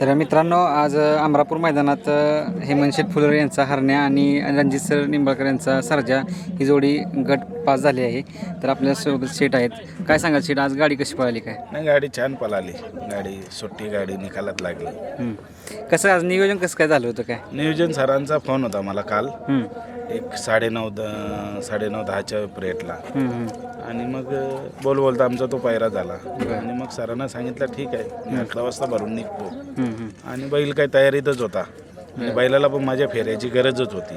तर मित्रांनो आज अमरापूर मैदानात हेमंत शेठ फुलर यांचा हरण्या आणि रणजित सर निंबाळकर यांचा सर्जा ही जोडी गट पास झाली आहे. तर आपल्यासोबत शेट आहेत. काय सांगाल शेट आज गाडी कशी पळाली काय? नाही गाडी छान पळाली. गाडी सुट्टी गाडी निकालात लागली. हं. कसं आज नियोजन कसं काय झालं होतं काय? नियोजन सरांचा फोन होता मला काल. हं. एक साडेनऊ द साडेनऊ दहाच्या हं, हं. आणि मग बोल बोलता आमचा तो पायरा झाला. आणि मग सरांना सांगितलं ठीक आहे मी अकरा वाजता भरून निघतो. आणि बैल काही तयारीतच होता. आणि बैलाला पण माझ्या फेऱ्याची गरजच होती.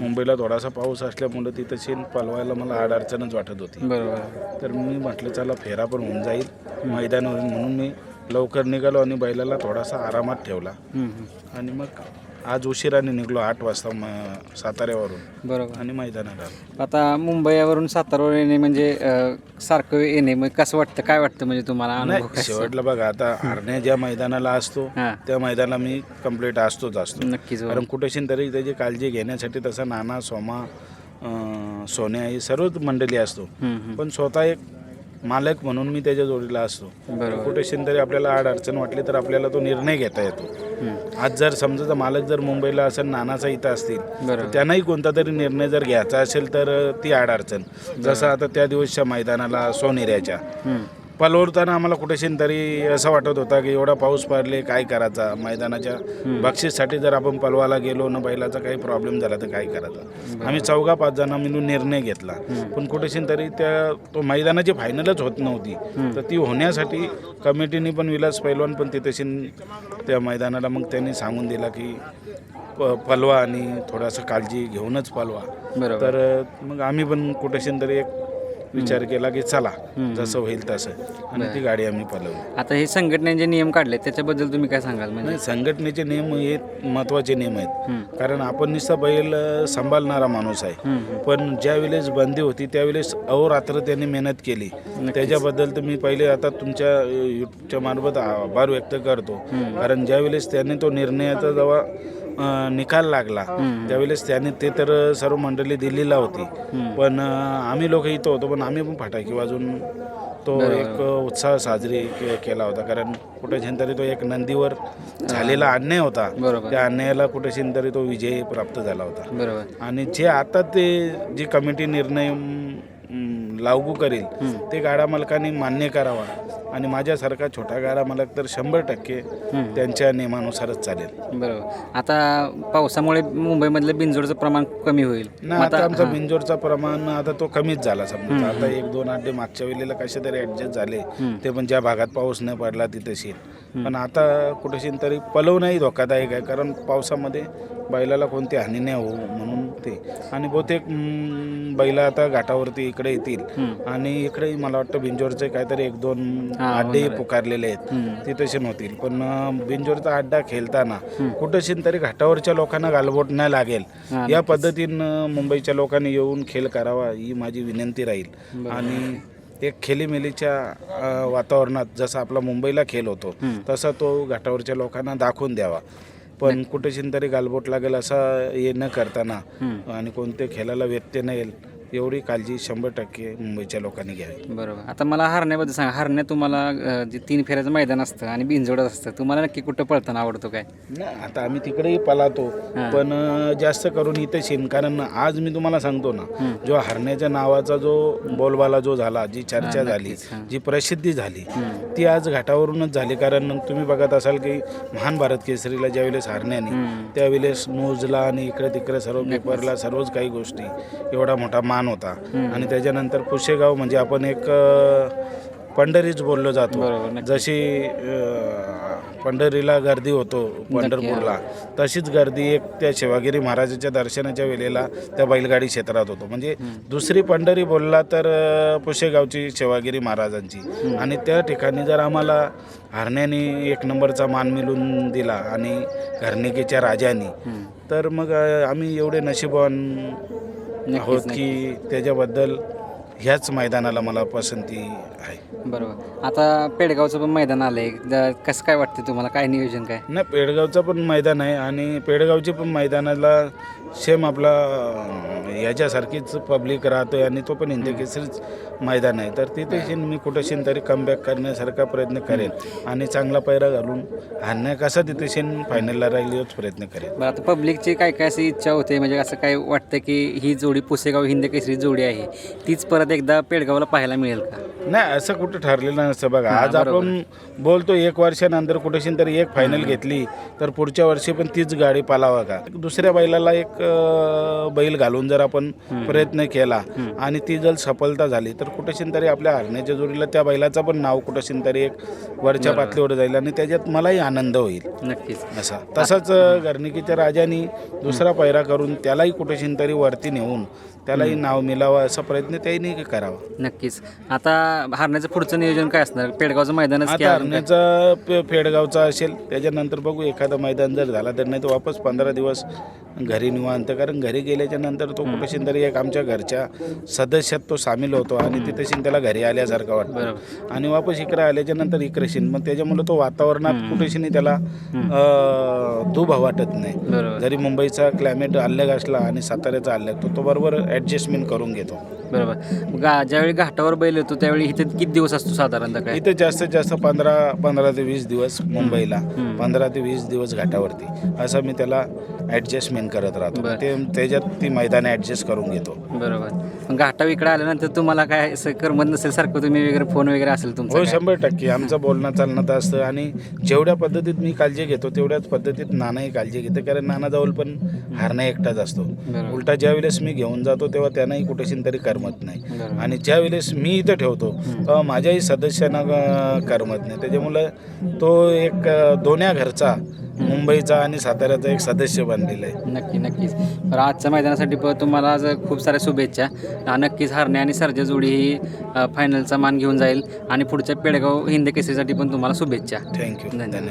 मुंबईला थोडासा पाऊस असल्यामुळं तिथं शेण पलवायला मला आड अडचणच वाटत होती. तर मी म्हटलं चला फेरा पण होऊन जाईल मैदान होईल म्हणून मी लवकर निघालो आणि बैलाला थोडासा आरामात ठेवला. आणि मग आज उशिराने निघलो आठ वाजता म साताऱ्यावरून. बरोबर. आणि मैदानात आलो. आता मुंबईवरून सातारावर येणे म्हणजे अ, सारखं येणे मग कसं वाटतं? काय वाटतं म्हणजे तुम्हाला अनुभव नाही काय शेवटला बघा आता हरण्या ज्या मैदानाला असतो हां. त्या मैदानाला मी कंप्लीट असतोच असतो. नक्कीच हो. कारण कुठेशीन तरी त्याची काळजी घेण्यासाठी तसा नाना सोमा अं, सोन्या ही सर्वच मंडळी असतो. पण स्वतः एक मालक म्हणून मी त्याच्या जोडीला असतो. बरोबर. कुठेशीन तरी आपल्याला आड अडचण वाटली तर आपल्याला तो निर्णय घेता येतो. आज जर समजा जर मालक जर मुंबईला असेल नानाचा इथं असतील त्यांनाही कोणता तरी निर्णय जर घ्यायचा असेल तर ती आड अडचण. जसं आता त्या दिवसच्या मैदानाला सोनेऱ्याच्या. पलवरताना आम्हाला कुठेशीन तरी असं वाटत होता की एवढा पाऊस पडले काय करायचा? मैदानाच्या बक्षीससाठी जर आपण पलवाला गेलो ना बैलाचा काही प्रॉब्लेम झाला तर काय करायचा? आम्ही चौघा पाच जण मिळून निर्णय घेतला. पण कुठेशीन तरी त्या तो मैदानाची फायनलच होत नव्हती. तर ती होण्यासाठी कमिटीने पण विलास पैलवान पण तिथेशीन त्या मैदानाला मग त्यांनी सांगून दिला की प पलवा आणि थोडासा काळजी घेऊनच पलवा. तर मग आम्ही पण कुठेशीन तरी एक विचार केला की चला जसं होईल तसं. आणि ती गाडी आम्ही पलवली. आता हे संघटनेचे नियम काढले त्याच्याबद्दल तुम्ही काय सांगाल म्हणजे? नाही संघटनेचे नियम हे महत्त्वाचे नियम आहेत. कारण आपण नुसता बैल अ, सांभाळणारा माणूस आहे. पण ज्या वेळेस बंदी होती त्यावेळेस अहोरात्र त्यांनी मेहनत केली. त्याच्याबद्दल तर मी पहिले आता तुमच्या अ, युट्यूबच्या मार्फत आभार व्यक्त करतो. कारण ज्या वेळेस त्यांनी तो निर्णयाचा जेव्हा निकाल लागला. त्यावेळेस त्याने ते तर सर्व मंडळी दिल्लीला होती. पण आम्ही लोक इथं होतो पण आम्ही पण फटाके वाजून तो एक उत्साह साजरी के- केला होता. कारण कुठे तरी तो एक नंदीवर झालेला अन्याय होता. त्या अन्यायाला कुठे तरी तो विजय प्राप्त झाला होता. आणि जे आता ते जी कमिटी निर्णय लागू करेल ते गाडा मालकांनी मान्य करावा. आणि माझ्यासारखा छोटा गाडा मालक तर शंभर टक्के त्यांच्या नियमानुसारच चालेल. बरोबर. आता पावसामुळे मुंबईमधलं बिंजोडचं प्रमाण कमी होईल. ना आता आमचा बिंजोरचा प्रमाण आता तो कमीच झाला समजा. आता एक दोन आठे मागच्या वेळेला कसे तरी ऍडजस्ट झाले ते पण ज्या भागात पाऊस न पडला तिथे शेत पण आता कुठेशीन तरी पलवणंही धोकादायक आहे कारण पावसामध्ये बैलाला कोणती हानी नाही होऊ म्हणून ते. आणि बहुतेक बैल आता घाटावरती इकडे येतील. आणि इकडे मला वाटतं बिंजोरचे काहीतरी एक दोन अड्डे पुकारलेले आहेत. ते तसे नव्हतील पण बिंजोरचा अड्डा खेळताना कुठेशीन तरी घाटावरच्या लोकांना गालबोट नाही लागेल. या पद्धतीनं मुंबईच्या लोकांनी येऊन खेळ करावा ही माझी विनंती राहील. आणि एक खेलीमेलीच्या वातावरणात जसा आपला मुंबईला खेळ होतो तसा तो घाटावरच्या लोकांना दाखवून द्यावा. पण कुठेशीन तरी गालबोट लागेल असा हे न करताना आणि कोणत्या खेळाला व्यत्यय नाही येईल एवढी काळजी शंभर टक्के मुंबईच्या लोकांनी घ्यावी. बरोबर. आता मला हरण्याबद्दल सांगा. हरण्या तुम्हाला अ, जे तीन फेऱ्याचं मैदान असतं आणि बिंजोडच असतं तुम्हाला नक्की कुठं पळताना आवडतो काय? नाही आता आम्ही तिकडेही पलातो पण अं, जास्त करून इथे शेण कारण आज मी तुम्हाला सांगतो ना जो हरण्याच्या नावाचा जो बोलबाला जो झाला जी चर्चा झाली जी प्रसिद्धी झाली ती आज घाटावरूनच झाली. कारण तुम्ही बघत असाल की महान भारत केसरीला ज्यावेळेस हरण्याने त्यावेळेस न्यूजला आणि इकडे तिकडे सर्व पेपरला सर्वच काही गोष्टी एवढा मोठा मान होता. आणि त्याच्यानंतर पुशेगाव म्हणजे आपण एक पंढरीच बोललो जातो. जशी पंढरीला गर्दी होतो पंढरपूरला तशीच गर्दी एक त्या शिवागिरी महाराजाच्या दर्शनाच्या वेळेला त्या बैलगाडी क्षेत्रात होतो. म्हणजे दुसरी पंढरी बोलला तर पुशेगावची शिवागिरी महाराजांची. आणि त्या ठिकाणी जर आम्हाला हरण्याने एक नंबरचा मान मिळून दिला आणि घरणिकेच्या राजाने तर मग आम्ही एवढे नशिबवान आहोत की त्याच्याबद्दल ह्याच मैदानाला मला पसंती आहे. बरोबर. आता पेडगावचं पण मैदान आलंय. ज- कसं काय वाटतं तुम्हाला? काय नियोजन काय? नाही पेडगावचं पण मैदान आहे आणि पेडगावची पण मैदानाला सेम आपला याच्यासारखीच पब्लिक राहतोय आणि तो पण हिंदी केसरीच मैदान आहे. तर तिथे शेन मी कुठेशीन तरी कमबॅक करण्यासारखा प्रयत्न करेन आणि चांगला पैरा घालून हाणण्या कसा तिथे शेन फायनलला राहील प्रयत्न करेन बरं आता पब्लिकची काय काय अशी इच्छा होते? म्हणजे असं काय वाटतं की ही जोडी पुसेगाव हिंद केसरी जोडी आहे तीच परत एकदा पेडगावला पाहायला मिळेल का? नाही असं कुठं ठरलेलं नसतं बघा. आज. आपण बोलतो एक वर्षानंतर कुठेशीन तरी एक फायनल घेतली तर पुढच्या वर्षी पण तीच गाडी पालावा का? दुसऱ्या बैलाला एक बैल घालून जर आपण प्रयत्न केला आणि ती जर सफलता झाली तर कुठेशीन तरी आपल्या हरण्याच्या जोडीला त्या बैलाचं पण नाव कुठेशीन तरी एक वरच्या पातळीवर जाईल आणि त्याच्यात मलाही आनंद होईल. नक्कीच. असा. तसाच घरणिकीच्या राजानी दुसरा पैरा करून त्यालाही कुठेशीन तरी वरती नेऊन त्यालाही नाव मिळावं असा प्रयत्न त्यांनी करावा. नक्कीच. आता हारण्याचं पुढचं नियोजन काय असणार? पेडगावचं मैदानच की आता अजून काय? हरण्याचा पे- पेडगावचा असेल त्याच्यानंतर बघू एखादं मैदान जर झाला तर नाही तर वापस पंधरा दिवस घरी निवांत. कारण घरी गेल्याच्यानंतर तो कुठेशी तरी एक आमच्या घरच्या सदस्यात तो सामील होतो आणि तिथेशी त्याला घरी आल्यासारखं वाटतं. बरोबर. आणि वापस इकडे आल्याच्यानंतर इकडेशीन मग त्याच्यामुळे तो वातावरणात कुठेशी त्याला दुभ वाटत नाही. बरोबर. जरी मुंबईचा क्लायमेट अलग असला आणि साताऱ्याचा अलग तो तो बरोबर ॲडजस्टमेंट करून घेतो. बरोबर. गा- ज्यावेळी घाटावर बैल येतो त्यावेळी इथे किती दिवस असतो साधारणतः काय? इथे जास्तीत जास्त पंधरा पंधरा ते वीस दिवस मुंबईला. पंधरा ते वीस दिवस घाटावरती. असं मी त्याला ॲडजस्टमेंट करत राहतो. बरं. ते त्याच्यात ती मैदाने ॲडजस्ट करून घेतो. बरोबर. मग घाटावर इकडे आल्यानंतर तुम्हाला काय असं करमत नसेल सारखं? तुम्ही वगैरे फोन वगैरे असेल तुमचं हो काय? शंभर टक्के. आमचं बोलणं चालणं तर असतं. आणि जेवढ्या पद्धतीत मी काळजी घेतो तेवढ्याच पद्धतीत नानाही काळजी घेते. कारण नानाजवळ पण हारणं एकटाच असतो. बरोबर. उलटा ज्या वेळेस मी घेऊन जातो तेव्हा त्यांनाही कुठेशी तरी करमत नाही. आणि ज्या वेळेस मी इथं ठेवतो तेव्हा माझ्याही सदस्यांना अं, करमत नाही. त्याच्यामुळं तो एक अं, दोन्या घरचा मुंबईचा आणि साताऱ्याचा एक सदस्य बनलेला आहे. नक्की नक्कीच. तर आजच्या मैदानासाठी प तुम्हाला आज खूप साऱ्या शुभेच्छा. नक्कीच हरणे आणि सर्जा जोडी ही अ, फायनलचा मान घेऊन जाईल. आणि पुढच्या पेडगाव हिंद केसरीसाठी पण तुम्हाला शुभेच्छा. थँक्यू. धन्यवाद.